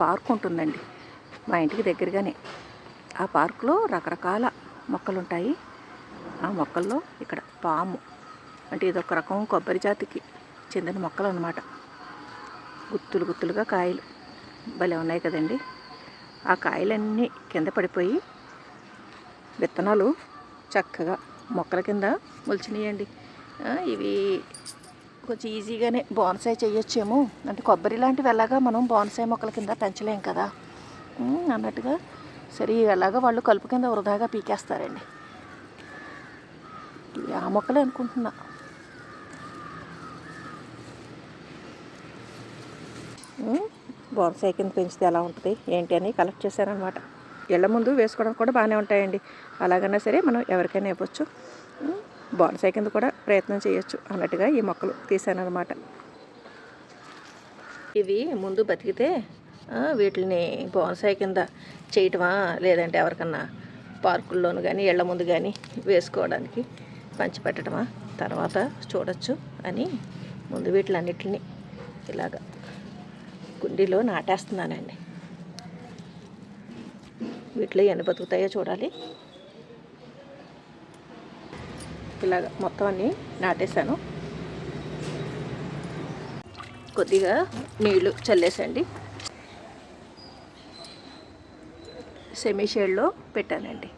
Park ఉంటుందండి. మా ఇంటికి దగ్గరగానే. ఆ పార్కులో రకరకాల మొక్కలు ఉంటాయి ఆ మొక్కల్లో ఇక్కడ పాము అంటే ఇదొక రకం కొబ్బరి జాతికి చెందిన మొక్కలు అన్నమాట గుత్తులు గుత్తులుగా కాయలు భలే ఉన్నాయి కదండి. ఆ కాయలన్నీ కింద పడిపోయి విత్తనాలు చక్కగా మొక్కల కింద మొలిచినాయండి. ఇవి కొంచెం ఈజీగానే బోన్సాయి చేయొచ్చేమో అంటే కొబ్బరి లాంటివి ఎలాగా మనం బోన్సాయి మొక్కల కింద పెంచలేం కదా. అన్నట్టుగా సరే ఎలాగా వాళ్ళు కలుపు కింద వృధాగా పీకేస్తారండి. ఆ మొక్కలే అనుకుంటున్నా. ఉమ్, బోన్సాయి కింద పెంచితే ఎలా ఉంటుంది? ఏంటి అని కలెక్ట్ చేశారనమాట ఇళ్ళ ముందు వేసుకోవడం కూడా బాగానే ఉంటాయండి. అలాగన్నా సరే మనం ఎవరికైనా ఇవ్వచ్చు. బాన్సాయి కింద కూడా ప్రయత్నం చేయొచ్చు అన్నట్టుగా ఈ మొక్కలు తీసానమాట ఇవి ముందు బతికితే వీటిని బోన్సాయి కింద చేయటమా? లేదంటే ఎవరికన్నా పార్కుల్లోనూ కానీ ఇళ్ళ ముందు కానీ వేసుకోవడానికి పంచిపెట్టడమా తర్వాత చూడొచ్చు అని ముందు వీటిలన్నిటిని ఇలాగా కుండీలో నాటేస్తున్నానండి. వీటిలో ఎన్ని బతుకుతాయో చూడాలి. ఇలాగ మొత్తం అన్నీ నాటేశాను. కొద్దిగా నీళ్ళు చల్లేసండి. సెమీ షేడ్లో పెట్టానండి.